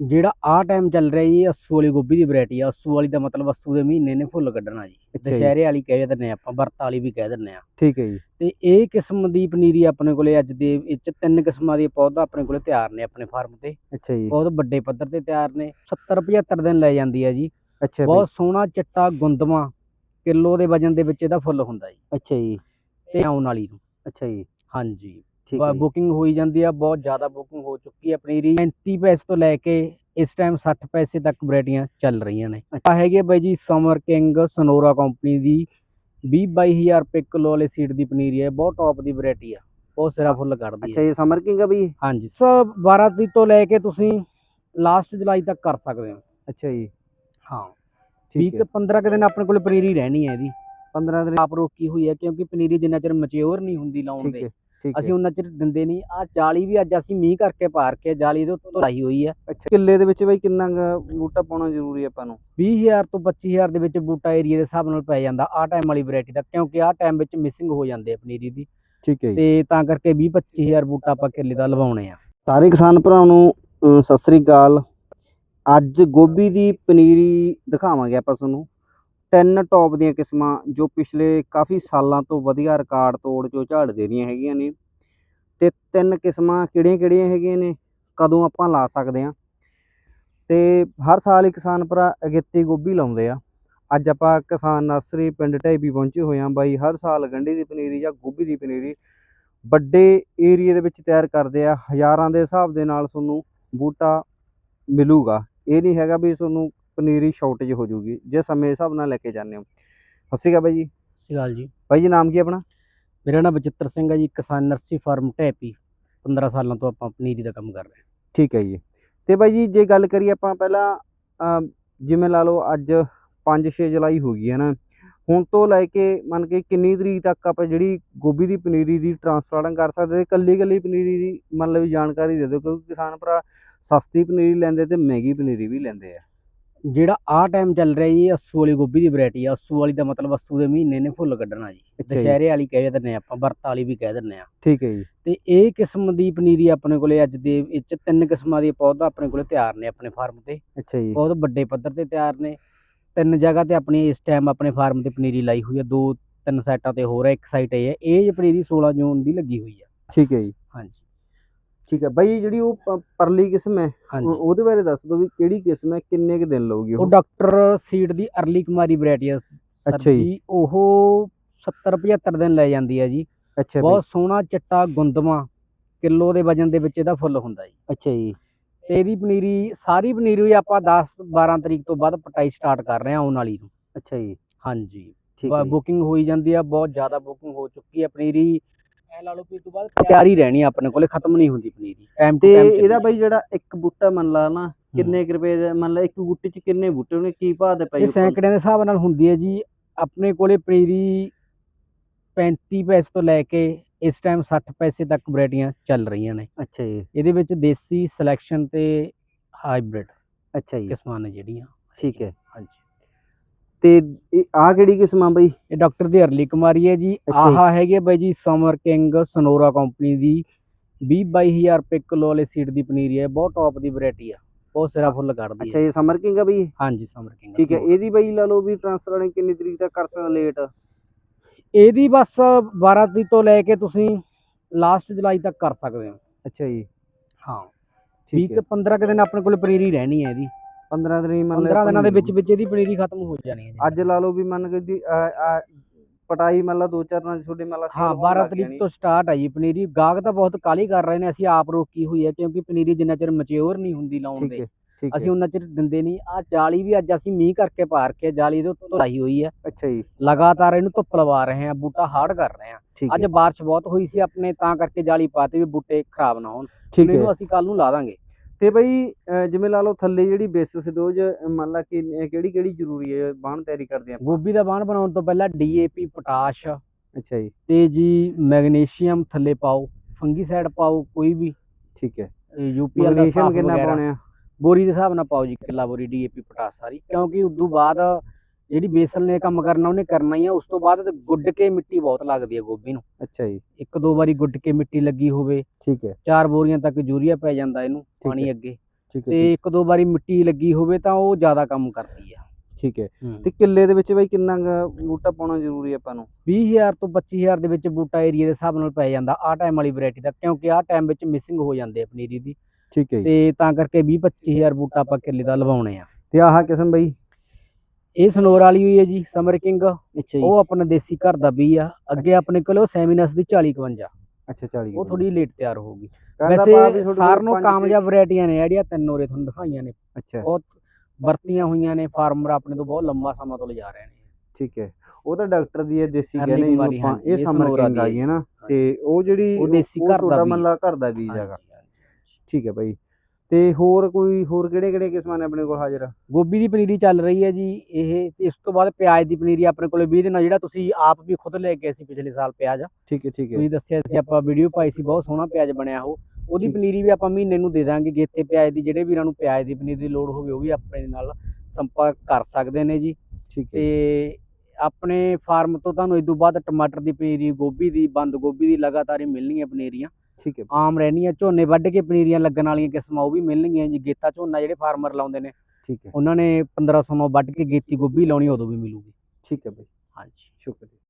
ਜਿਹੜਾ ਆਹ ਟਾਈਮ ਚੱਲ ਰਿਹਾ ਜੀ ਅੱਸੂ ਵਾਲੀ ਗੋਭੀ ਦੀ ਵੈਰਾਈਟੀ ਆ। ਅੱਸੂ ਵਾਲੀ ਦਾ ਮਤਲਬ ਅੱਸੂ ਦੇ ਮਹੀਨੇ ਨੇ ਫੁੱਲ ਕੱਢਣਾ ਜੀ। ਅੱਛਾ ਜੀ। ਦੁਸ਼ਹਿਰੇ ਵਾਲੀ ਕਹਿ ਆਪਾਂ ਵਰਤ ਵਾਲੀ ਵੀ ਕਹਿ ਦਿੰਦੇ ਆ ਠੀਕ ਹੈ ਜੀ। ਤੇ ਇਹ ਕਿਸਮ ਦੀ ਪਨੀਰੀ ਆਪਣੇ ਕੋਲੇ ਅੱਜ ਦੇ ਵਿੱਚ ਤਿੰਨ ਕਿਸਮਾਂ ਦੀ ਪੌਦਾ ਆਪਣੇ ਕੋਲੇ ਤਿਆਰ ਨੇ ਆਪਣੇ ਫਾਰਮ ਤੇ। ਅੱਛਾ ਜੀ। ਬਹੁਤ ਵੱਡੇ ਪੱਧਰ ਤੇ ਤਿਆਰ ਨੇ। 70 75 ਦਿਨ ਲੈ ਜਾਂਦੀ ਆ ਜੀ। ਅੱਛਾ ਬਈ। ਬਹੁਤ ਸੋਹਣਾ ਚਿੱਟਾ ਗੁੰਦਵਾ ਕਿਲੋ ਦੇ ਵਜਨ ਦੇ ਵਿੱਚ ਇਹਦਾ ਫੁੱਲ ਹੁੰਦਾ ਜੀ। ਅੱਛਾ ਜੀ। ਤੇ ਆਉਣ ਵਾਲੀ ਨੂੰ। ਅੱਛਾ ਜੀ। ਹਾਂਜੀ। ਠੀਕ ਹੈ। ਬੁਕਿੰਗ ਹੋਈ ਜਾਂਦੀ ਆ ਬਹੁਤ ਜ਼ਿਆਦਾ ਬੁਕਿੰਗ ਹੋ ਚੁੱਕੀ ਹੈ ਪਨੀਰੀ 35 ਪੈਸੇ ਤੋਂ ਲੈ ਕੇ ਇਸ ਟਾਈਮ 60 ਪੈਸੇ ਤੱਕ ਵੈਰਾਈਟੀਆਂ ਚੱਲ ਰਹੀਆਂ ਨੇ। ਆ ਹੈਗੇ ਬਾਈ ਜੀ ਸਮਰ ਕਿੰਗ ਸਨੋਰਾ ਕੰਪਨੀ ਦੀ 20 22000 ਰੁਪਏ ਕਿਲੋ ਵਾਲੇ ਸੀਡ ਦੀ ਪਨੀਰੀ ਹੈ ਬਹੁਤ ਟੌਪ ਦੀ ਵੈਰਾਈਟੀ ਆ ਬਹੁਤ ਸਿਰਾ ਫੁੱਲ ਕੱਢਦੀ ਅੱਛਾ ਹੈ ਜੀ ਸਮਰ ਕਿੰਗ ਆ ਬਈ ਹਾਂਜੀ ਸਭ 12 ਤਰੀਕ ਤੋਂ ਲੈ ਕੇ ਤੁਸੀਂ ਲਾਸਟ ਜੁਲਾਈ ਤੱਕ ਕਰ ਸਕਦੇ ਹੋ। ਅੱਛਾ ਜੀ। ਹਾਂ। 20 ਠੀਕ ਹੈ। ਕਿ 15 ਕੁ ਦਿਨ ਆਪਣੇ ਕੋਲ ਪਨੀਰੀ ਰਹਿਣੀ ਹੈ ਇਹਦੀ। 15 ਦਿਨ ਆਪ ਰੋਕੀ ਹੋਈ ਹੈ ਕਿਉਂਕਿ ਪਨੀਰੀ ਜਿੰਨਾ ਚਿਰ ਮੈਚਿਓਰ ਨਹੀਂ ਹੁੰਦੀ ਲਾਉਣ ਦੇ। ਠੀਕ ਅਸੀਂ ਉਹਨਾਂ ਚਿਰ ਦਿੰਦੇ ਨਹੀਂ। ਆ ਜਾਲੀ ਵੀ ਅੱਜ ਅਸੀਂ ਮੀਂਹ ਕਰਕੇ ਪਾਰ ਕੇ ਜਾਲੀ ਦੇ ਉੱਤੋਂ ਲਾਈ ਹੋਈ ਹੈ ਅੱਛਾ ਕਿੱਲੇ ਦੇ ਵਿੱਚ ਬਈ ਕਿੰਨਾ ਕੁ ਬੂਟਾ ਪਾਉਣਾ ਜ਼ਰੂਰੀ ਹੈ ਆਪਾਂ ਨੂੰ? 20000 ਤੋਂ 25000 ਦੇ ਵਿੱਚ ਬੂਟਾ ਏਰੀਆ ਦੇ ਹਿਸਾਬ ਨਾਲ ਪੈ ਜਾਂਦਾ ਆ ਟਾਈਮ ਵਾਲੀ ਵੈਰਾਈਟੀ ਦਾ ਕਿਉਂਕਿ ਆ ਟਾਈਮ ਵਿੱਚ ਮਿਸਿੰਗ ਹੋ ਜਾਂਦੇ ਆ ਪਨੀਰੀ ਦੀ। ਠੀਕ ਹੈ ਜੀ। ਤੇ ਤਾਂ ਕਰਕੇ 20 25000 ਬੂਟਾ ਆਪਾਂ ਕਿੱਲੇ ਦਾ ਲਵਾਉਣੇ ਆ। ਸਾਰੇ ਕਿਸਾਨ ਭਰਾਵਾਂ ਨੂੰ ਸਤਿ ਸ੍ਰੀ ਅਕਾਲ। ਅੱਜ ਗੋਭੀ ਦੀ ਪਨੀਰੀ ਦਿਖਾਵਾਂਗੇ ਆਪਾਂ ਤੁਹਾਨੂੰ। ਤਿੰਨ ਟੌਪ ਦੀਆਂ ਕਿਸਮਾਂ ਜੋ ਪਿਛਲੇ ਕਾਫੀ ਸਾਲਾਂ ਤੋਂ ਵਧੀਆ ਰਿਕਾਰਡ ਤੋੜ ਜੋ ਝਾੜ ਦੇ ਰਹੀਆਂ ਹੈਗੀਆਂ ਨੇ। ਤੇ ਤਿੰਨ ਕਿਸਮਾਂ ਕਿਹੜੀਆਂ ਕਿਹੜੀਆਂ ਹੈਗੀਆਂ ਨੇ, ਕਦੋਂ ਆਪਾਂ ਲਾ ਸਕਦੇ ਹਾਂ। ਤੇ ਹਰ ਸਾਲ ਹੀ ਕਿਸਾਨ ਭਰਾ ਅਗੇਤੀ ਗੋਭੀ ਲਾਉਂਦੇ ਆ। ਅੱਜ ਆਪਾਂ ਕਿਸਾਨ ਨਰਸਰੀ ਪਿੰਡ ਢਾਈਬੀ ਪਹੁੰਚੇ ਹੋਏ ਹਾਂ। ਬਾਈ, ਹਰ ਸਾਲ ਗੰਢੇ ਦੀ ਪਨੀਰੀ ਜਾਂ ਗੋਭੀ ਦੀ ਪਨੀਰੀ ਵੱਡੇ ਏਰੀਏ ਦੇ ਵਿੱਚ ਤਿਆਰ ਕਰਦੇ ਆ। ਹਜ਼ਾਰਾਂ ਦੇ ਹਿਸਾਬ ਦੇ ਨਾਲ ਤੁਹਾਨੂੰ ਬੂਟਾ ਮਿਲੂਗਾ। ਇਹ ਨਹੀਂ ਹੈਗਾ ਵੀ ਤੁਹਾਨੂੰ ਪਨੀਰੀ ਸ਼ਾਰਟੇਜ ਹੋ ਜੂਗੀ ਜੇ ਸਮੇਂ ਦੇ ਹਿਸਾਬ ਨਾਲ ਲੈ ਕੇ ਜਾਂਦੇ ਹੋ। ਸਤਿ ਸ਼੍ਰੀ ਅਕਾਲ ਬਾਈ ਜੀ। ਸਿਗਾਲ ਜੀ। ਬਾਈ ਜੀ ਨਾਮ ਕੀ ਆਪਣਾ? ਮੇਰਾ ਨਾਮ ਬਚਿੱਤਰ ਸਿੰਘ ਹੈ ਜੀ ਕਿਸਾਨ ਨਰਸਰੀ ਫਾਰਮ ਟੈਪੀ 15 ਸਾਲਾਂ ਤੋਂ ਆਪਾਂ ਪਨੀਰੀ ਦਾ ਕੰਮ ਕਰ ਰਹੇ ਹਾਂ। ਠੀਕ ਹੈ ਜੀ। ਤੇ ਬਾਈ ਜੀ ਜੇ ਗੱਲ ਕਰੀਏ ਆਪਾਂ ਪਹਿਲਾਂ ਜਿਵੇਂ ਲਾ ਲਓ ਅੱਜ 5-6 ਜੁਲਾਈ ਹੋ ਗਈ ਹੈ ਨਾ। ਹੁਣ ਤੋਂ ਲੈ ਕੇ ਮੰਨ ਕੇ ਕਿੰਨੀ ਤਰੀਕ ਤੱਕ ਆਪਾਂ ਜਿਹੜੀ ਗੋਭੀ ਦੀ ਪਨੀਰੀ ਦੀ ਟ੍ਰਾਂਸਪਲਾਂਟ ਕਰ ਸਕਦੇ ਤੇ ਕੱਲੀ ਕੱਲੀ ਪਨੀਰੀ ਦੀ ਮੰਨ ਲਓ ਜਾਣਕਾਰੀ ਦੇ ਦਿਓ ਕਿਉਂਕਿ ਕਿਸਾਨ ਭਰਾ ਸਸਤੀ ਪਨੀਰੀ ਲੈਂਦੇ ਤੇ ਮਹਿੰਗੀ ਪਨੀਰੀ ਵੀ ਲੈਂਦੇ ਆ। ਜਿਹੜਾ ਆ ਟਾਈਮ ਚੱਲ ਰਿਹਾ ਜੀ ਅੱਸੂ ਵਾਲੀ ਗੋਭੀ ਦੀ ਵੈਰਾਈਟੀ ਆ। ਅੱਸੂ ਵਾਲੀ ਦਾ ਮਤਲਬ ਅੱਸੂ ਦੇ ਮਹੀਨੇ ਨੇ ਫੁੱਲ ਕੱਢਣਾ ਜੀ। ਦੁਸ਼ਹਿਰੇ ਵਾਲੀ ਕਹਿ ਦਿੰਦੇ ਆ ਆਪਾਂ ਵਰਤ ਵਾਲੀ ਵੀ ਕਹਿ ਦਿੰਦੇ ਆ ਠੀਕ ਹੈ ਜੀ। ਤੇ ਇਹ ਕਿਸਮ ਦੀ ਪਨੀਰੀ ਆਪਣੇ ਕੋਲੇ ਅੱਜ ਦੇ ਵਿੱਚ ਤਿੰਨ ਕਿਸਮਾਂ ਦੀ ਪੌਦਾ ਆਪਣੇ ਕੋਲੇ ਤਿਆਰ ਨੇ ਆਪਣੇ ਫਾਰਮ ਤੇ। ਅੱਛਾ ਜੀ। ਬਹੁਤ ਵੱਡੇ ਪੱਧਰ ਤੇ ਤਿਆਰ ਨੇ। ਤਿੰਨ ਜਗ੍ਹਾ ਤੇ ਆਪਣੀ ਇਸ ਟਾਈਮ ਆਪਣੇ ਫਾਰਮ ਤੇ ਪਨੀਰੀ ਲਾਈ ਹੋਈ ਹੈ ਦੋ ਤਿੰਨ ਸਾਈਟਾਂ ਤੇ ਹੋਰ ਹੈ ਇੱਕ ਸਾਈਟ ਇਹ ਹੈ ਇਹ ਜਿਹੜੀ ਪਨੀਰੀ 16 ਜੂਨ ਦੀ ਲੱਗੀ ਹੋਈ ਹੈ ਠੀਕ ਹੈ ਜੀ। ਹਾਂਜੀ। ਠੀਕ ਹੈ ਬਾਈ ਜਿਹੜੀ ਉਹ ਪ- ਪਰਲੀ ਕਿਸਮ ਹੈ ਹਾਂਜੀ। ਉਹ- ਉਹਦੇ ਬਾਰੇ ਦੱਸ ਦਿਓ ਵੀ ਕਿਹੜੀ ਕਿਸਮ ਹੈ ਕਿੰਨੇ ਕੁ ਦਿਨ ਲਊਗੀ ਉਹ ਉਹ? ਡਾਕਟਰ ਸੀਡ ਦੀ ਅਰਲੀ ਕੁਮਾਰੀ ਵੈਰਾਈਟੀ ਸਰ ਅੱਛਾ ਜੀ। ਉਹ 70 75 ਦਿਨ ਲੈ ਜਾਂਦੀ ਹੈ ਜੀ। ਅੱਛਾ ਬਾਈ। ਬਹੁਤ ਸੋਹਣਾ ਚਿੱਟਾ ਗੁੰਦਵਾ ਕਿਲੋ ਦੇ ਵਜਨ ਦੇ ਵਿੱਚ ਇਹਦਾ ਫੁੱਲ ਹੁੰਦਾ ਜੀ। ਅੱਛਾ ਜੀ। ਤੇ ਇਹਦੀ ਪਨੀਰੀ ਸਾਰੀ ਪਨੀਰੀ ਵੀ ਆਪਾਂ 10 12 ਤਰੀਕ ਤੋਂ ਬਾਅਦ ਪਟਾਈ ਸਟਾਰਟ ਕਰ ਰਹੇ ਹਾਂ ਆਉਣ ਵਾਲੀ ਨੂੰ। ਅੱਛਾ ਜੀ। ਹਾਂਜੀ। ਠੀਕ ਹੈ ਜੀ। ਬੁਕਿੰਗ ਹੋਈ ਜਾਂਦੀ ਆ ਬਹੁਤ ਜ਼ਿਆਦਾ ਬੁਕਿੰਗ ਹੋ ਚੁੱਕੀ ਹੈ ਪਨੀਰੀ। ਐ ਲਾ ਲਓ ਵੀ ਇਹ ਤੋਂ ਬਾਅਦ ਤਿਆਰ ਰਹਿਣੀ ਆ ਆਪਣੇ ਕੋਲੇ ਖਤਮ ਨਹੀਂ ਹੁੰਦੀ ਪਨੀਰੀ। ਟਾਈਮ ਟੂ ਤੇ ਟਾਈਮ ਇਹਦਾ ਬਾਈ ਜਿਹੜਾ ਇੱਕ ਬੂਟਾ ਮੰਨ ਲਾ ਨਾ ਕਿੰਨੇ ਕੁ ਰੁਪਏ ਦਾ ਮੰਨ ਲਾ ਇੱਕ ਬੂਟੇ ਚ ਕਿੰਨੇ ਬੂਟੇ ਹੋਣੇ ਕੀ ਭਾਅ ਦੇ ਪਈ ਇਹ ਸੈਂਕੜਿਆਂ ਦੇ ਹਿਸਾਬ ਨਾਲ ਹੁੰਦੀ ਹੈ ਜੀ। ਆਪਣੇ ਕੋਲੇ ਪਨੀਰੀ 35 ਪੈਸੇ ਤੋਂ ਲੈ ਕੇ ਇਸ ਟਾਈਮ 60 ਪੈਸੇ ਤੱਕ ਵੈਰਾਈਟੀਆਂ ਚੱਲ ਰਹੀਆਂ ਨੇ। ਅੱਛਾ ਜੀ। ਇਹਦੇ ਵਿੱਚ ਦੇਸੀ ਸਿਲੈਕਸ਼ਨ ਤੇ ਹਾਈਬ੍ਰਿਡ ਅੱਛਾ ਜੀ। ਕਿਸਮਾਂ ਨੇ ਜਿਹੜੀਆਂ। ਠੀਕ ਹੈ। ਹਾਂਜੀ। ਤੇ ਇਹ ਆ ਕਿਹੜੀ ਕਿਸਮ ਆ ਬਾਈ? ਇਹ ਡਾਕਟਰ ਦੀ ਅਰਲੀ ਕੁਮਾਰੀ ਹੈ ਜੀ। ਅੱਛਾ ਜੀ। ਆਹ ਹੈਗੇ ਬਾਈ ਜੀ ਸਮਰ ਕਿੰਗ ਸਨੋਰਾ ਕੰਪਨੀ ਦੀ 20 22000 ਰੁਪਏ ਕਿਲੋ ਵਾਲੇ ਸੀਡ ਦੀ ਪਨੀਰੀ ਹੈ। ਬਹੁਤ ਟੌਪ ਦੀ ਵੈਰਾਈਟੀ ਆ। ਬਹੁਤ ਸਿਰਾ ਫੁੱਲ ਕੱਢਦੀ ਅੱਛਾ ਹੈ ਇਹ ਸਮਰ ਕਿੰਗ ਆ ਬਾਈ? ਇਹ? ਹਾਂਜੀ ਸਮਰ ਕਿੰਗ ਠੀਕ ਹੈ ਇਹਦੀ ਬਾਈ ਲਾ ਲਓ ਵੀ ਟ੍ਰਾਂਸਫਰ ਕਿੰਨੀ ਤਰੀਕ ਤੱਕ ਕਰ ਸਕਦਾ ਲੇਟ ਇਹਦੀ ਬਸ 12 ਤਰੀਕ ਤੋਂ ਲੈ ਕੇ ਤੁਸੀਂ ਲਾਸਟ ਜੁਲਾਈ ਤੱਕ ਕਰ ਸਕਦੇ ਹੋ। ਅੱਛਾ ਜੀ। ਹਾਂ। ਠੀਕ 20 ਹੈ। 15 ਕੁ ਦਿਨ ਆਪਣੇ ਕੋਲ ਪਨੀਰੀ ਰਹਿਣੀ ਹੈ ਇਹਦੀ। 15 ਦਿਨ ਹੀ ਮੰਨ 15 ਦਿਨਾਂ ਦੇ ਵਿੱਚ ਵਿੱਚ ਇਹਦੀ ਪਨੀਰੀ ਖਤਮ ਹੋ ਜਾਣੀ ਹੈ ਜੀ। ਅੱਜ ਲਾ ਲਓ ਵੀ ਮੰਨ ਕੇ ਜੀ ਅ- ਅ- ਪਟਾਈ ਮੰਨ ਲਾ ਦੋ ਚਾਰ ਚ ਤੁਹਾਡੇ ਮੰਨ ਲਾ ਹਾਂ 12 ਤਰੀਕ ਤੋਂ ਸਟਾਰਟ ਹੈ ਜੀ ਪਨੀਰੀ। ਗਾਹਕ ਤਾਂ ਬਹੁਤ ਕਾਲੀ ਕਰ ਰਹੇ ਨੇ ਅਸੀਂ ਆਪ ਰੋਕੀ ਹੋਈ ਹੈ ਕਿਉਂਕਿ ਪਨੀਰੀ ਜਿੰਨਾ ਚਿਰ ਮੈਚਿਓਰ ਨਹੀਂ ਹੁੰਦੀ ਲਾਉਣ ਠੀਕ ਦੇ ਹੈ ਅਸੀਂ ਉਹਨਾਂ ਚਿਰ ਦਿੰਦੇ ਨਹੀਂ। ਆ ਜਾਲੀ ਵੀ ਅੱਜ ਅਸੀਂ ਮੀਂਹ ਕਰਕੇ ਪਾਰ ਕੇ ਜਾਲੀ ਦੇ ਉੱਤੋਂ ਲਾਈ ਹੋਈ ਹੈ। ਅੱਛਾ ਜੀ। ਲਗਾਤਾਰ ਇਹਨੂੰ ਧੁੱਪ ਲਵਾ ਰਹੇ ਹਾਂ ਬੂਟਾ ਹਾਰਡ ਕਰ ਰਹੇ ਹਾਂ। ਠੀਕ ਅੱਜ ਹੈ। ਬਾਰਿਸ਼ ਬਹੁਤ ਹੋਈ ਸੀ ਆਪਣੇ ਤਾਂ ਕਰਕੇ ਜਾਲੀ ਪਾਤੀ ਵੀ ਬੂਟੇ ਖਰਾਬ ਨਾ ਹੋਣ। ਠੀਕ ਇਹਨੂੰ ਅਸੀਂ ਕੱਲ ਨੂੰ ਲਾ ਦਾਂਗੇ। ਤੇ ਬਈ ਜਿਵੇਂ ਲਾ ਲਓ ਥੱਲੇ ਜਿਹੜੀ ਬੇਸਿਸ ਡੋਜ਼ ਮੰਨ ਲਾ ਕਿ ਕਿਹੜੀ ਕਿਹੜੀ ਜ਼ਰੂਰੀ ਹੈ ਬਾਣ ਤਿਆਰੀ ਕਰਦੇ ਆਪਾਂ? ਗੋਭੀ ਦਾ ਬਾਣ ਬਣਾਉਣ ਤੋਂ ਪਹਿਲਾਂ ਡੀਏਪੀ ਪੋਟਾਸ਼ ਅੱਛਾ ਜੀ। ਤੇ ਜੀ ਮੈਗਨੀਸ਼ੀਅਮ ਥੱਲੇ ਪਾਓ ਫੰਗੀਸਾਈਡ ਪਾਓ ਕੋਈ ਵੀ। ਠੀਕ ਹੈ। ਯੂਪੀਐਲ ਦਾ ਕਿੰਨਾ ਪਾਉਣੇ ਆ? ਬੋਰੀ ਦੇ ਹਿਸਾਬ ਨਾਲ ਪਾਓ ਜੀ ਕਿੱਲਾ ਬੋਰੀ ਡੀਏਪੀ ਪੋਟਾਸ਼ ਸਾਰੀ। ਕਿਉਂਕਿ ਉਦੋਂ ਬਾਅਦ ਜਿਹੜੀ ਬੇਸਲ ਨੇ ਕੰਮ ਕਰਨਾ ਉਹਨੇ ਕਰਨਾ ਹੀ ਆ। ਉਸ ਤੋਂ ਬਾਅਦ ਤੇ ਗੁੱਡ ਕੇ ਮਿੱਟੀ ਬਹੁਤ ਲੱਗਦੀ ਹੈ ਗੋਭੀ ਨੂੰ। ਅੱਛਾ ਜੀ। ਇੱਕ ਦੋ ਵਾਰੀ ਗੁੱਡ ਕੇ ਮਿੱਟੀ ਲੱਗੀ ਹੋਵੇ ਠੀਕ ਹੈ। ਚਾਰ ਬੋਰੀਆਂ ਤੱਕ ਯੂਰੀਆ ਪੈ ਜਾਂਦਾ ਇਹਨੂੰ। ਪਾਣੀ ਅੱਗੇ। ਠੀਕ ਹੈ ਤੇ ਇੱਕ ਦੋ ਵਾਰੀ ਮਿੱਟੀ ਲੱਗੀ ਹੋਵੇ ਤਾਂ ਉਹ ਜ਼ਿਆਦਾ ਕੰਮ ਕਰਦੀ ਆ। ਠੀਕ ਹੈ। ਤੇ ਕਿੱਲੇ ਦੇ ਵਿੱਚ ਬਾਈ ਕਿੰਨਾ ਬੂਟਾ ਪਾਉਣਾ ਜ਼ਰੂਰੀ ਆਪਾਂ ਨੂੰ? 20000 ਤੋਂ 25000 ਦੇ ਵਿੱਚ ਬੂਟਾ ਏਰੀਆ ਦੇ ਹਿਸਾਬ ਨਾਲ ਪੈ ਜਾਂਦਾ ਆਹ ਟਾਈਮ ਵਾਲੀ ਵੈਰਾਈਟੀ ਦਾ ਕਿਉਂਕਿ ਆਹ ਟਾਈਮ ਵਿੱਚ ਮਿਸਿੰਗ ਹੋ ਜਾਂਦੇ ਆ ਪਨੀਰੀ ਦੀ। ਠੀਕ ਹੈ ਤੇ ਤਾਂ ਕਰਕੇ 20 25000 ਬੂਟਾ ਆਪਾਂ ਕਿੱਲੇ ਦਾ ਲਵਾਉਣੇ ਆ। ਤੇ ਆਹ ਕਿਸਮ ਬਾਈ? ਇਹ ਸਨੋਰ ਵਾਲੀ ਹੋਈ ਹੈ ਜੀ ਸਮਰ ਕਿੰਗ। ਅੱਛਾ ਜੀ। ਉਹ ਆਪਣਾ ਦੇਸੀ ਘਰ ਦਾ ਬੀ ਆ। ਅੱਗੇ। ਆਪਣੇ ਕੋਲ ਉਹ ਸੈਮੀਨਸ ਦੀ 4051 ਅੱਛਾ 40 ਉਹ ਥੋੜੀ ਲੇਟ ਤਿਆਰ ਹੋਊਗੀ। ਵੈਸੇ ਸਾਰ ਨੂੰ ਕਾਮਯਾਬ ਵੈਰਾਈਟੀਆਂ ਨੇ ਜਿਹੜੀਆਂ ਤਿੰਨ ਉਰੇ ਤੁਹਾਨੂੰ ਦਿਖਾਈਆਂ ਨੇ। ਅੱਛਾ। ਬਹੁਤ ਵਰਤੀਆਂ ਹੋਈਆਂ ਨੇ ਫਾਰਮਰ ਆਪਣੇ ਤੋਂ ਬਹੁਤ ਲੰਮਾ ਸਮਾਂ ਤੋਂ ਲਿਜਾ ਰਹੇ ਨੇ। ਠੀਕ ਹੈ। ਉਹ ਤਾਂ ਡਾਕਟਰ ਦੀ ਹੈ ਦੇਸੀ ਕਹਿੰਦੇ ਇਹਨੂੰ ਆਪਾਂ ਇਹ ਇਹ ਸਮਰ ਕਿੰਗ ਆ ਦੀ ਗਈ ਹੈ ਨਾ। ਤੇ ਉਹ ਜਿਹੜੀ ਉਹ ਦੇਸੀ ਘਰ ਦਾ ਬੀਜ। ਮੰਨ ਲਾ ਘਰ ਦਾ ਬੀਜ ਹੈਗਾ। ਹਾਂਜੀ, ਹਾਂਜੀ। ਠੀਕ ਹੈ ਬਾਈ ਤੇ ਹੋਰ ਕੋਈ ਹੋਰ ਕਿਹੜੇ ਕਿਹੜੇ ਕਿਸਮਾਂ ਨੇ ਆਪਣੇ ਕੋਲ ਹਾਜ਼ਰ? ਗੋਭੀ ਦੀ ਪਨੀਰੀ ਚੱਲ ਰਹੀ ਹੈ ਜੀ ਇਹ ਤੇ ਇਸ ਤੋਂ ਬਾਅਦ ਪਿਆਜ਼ ਦੀ ਪਨੀਰੀ ਆਪਣੇ ਕੋਲੇ 20 ਦਿਨਾਂ ਜਿਹੜਾ ਤੁਸੀਂ ਆਪ ਵੀ ਖੁਦ ਲੈ ਕੇ ਸੀ ਪਿਛਲੇ ਸਾਲ ਪਿਆਜ਼। ਠੀਕ ਹੈ ਠੀਕ ਹੈ। ਤੁਸੀਂ ਦੱਸਿਆ ਸੀ ਆਪਾਂ ਵੀਡੀਓ ਪਾਈ ਸੀ ਬਹੁਤ ਸੋਹਣਾ ਪਿਆਜ਼ ਬਣਿਆ ਉਹ। ਉਹਦੀ। ਪਨੀਰੀ ਵੀ ਆਪਾਂ ਮਹੀਨੇ ਨੂੰ ਦੇ ਦਾਂਗੇ ਗੇਤੇ ਪਿਆਜ਼ ਦੀ ਜਿਹੜੇ ਵੀਰਾਂ ਨੂੰ ਪਿਆਜ਼ ਦੀ ਪਨੀਰੀ ਦੀ ਲੋੜ ਹੋਵੇ ਉਹ ਵੀ ਆਪਣੇ ਨਾਲ ਸੰਪਰਕ ਕਰ ਸਕਦੇ ਨੇ ਜੀ। ਠੀਕ ਹੈ। ਤੇ ਆਪਣੇ ਫਾਰਮ ਤੋਂ ਤੁਹਾਨੂੰ ਇਸ ਤੋਂ ਬਾਅਦ ਟਮਾਟਰ ਦੀ ਪਨੀਰੀ ਗੋਭੀ ਦੀ ਬੰਦ ਗੋਭੀ ਦੀ ਲਗਾਤਾਰ ਹੀ ਮਿਲਣਗੀਆਂ ਪਨੀਰੀਆਂ। ਠੀਕ ਹੈ ਆਮ ਰਹਿਣੀਆਂ ਝੋਨੇ ਵੱਢ ਕੇ ਪਨੀਰੀਆਂ ਲੱਗਣ ਵਾਲੀਆਂ ਕਿਸਮਾਂ ਉਹ ਵੀ ਮਿਲਣਗੀਆਂ ਜੀ। ਗੇਤਾ ਝੋਨਾ ਜਿਹੜੇ ਫਾਰਮਰ ਲਾਉਂਦੇ ਨੇ ਠੀਕ ਹੈ। ਉਹਨਾਂ ਨੇ 1500 ਵੱਢ ਕੇ ਗੇਤੀ ਗੋਭੀ ਲਾਉਣੀ ਉਦੋਂ ਵੀ ਮਿਲੂਗੀ। ਠੀਕ ਹੈ ਬਾਈ। ਹਾਂਜੀ। ਸ਼ੁਕਰੀਆ।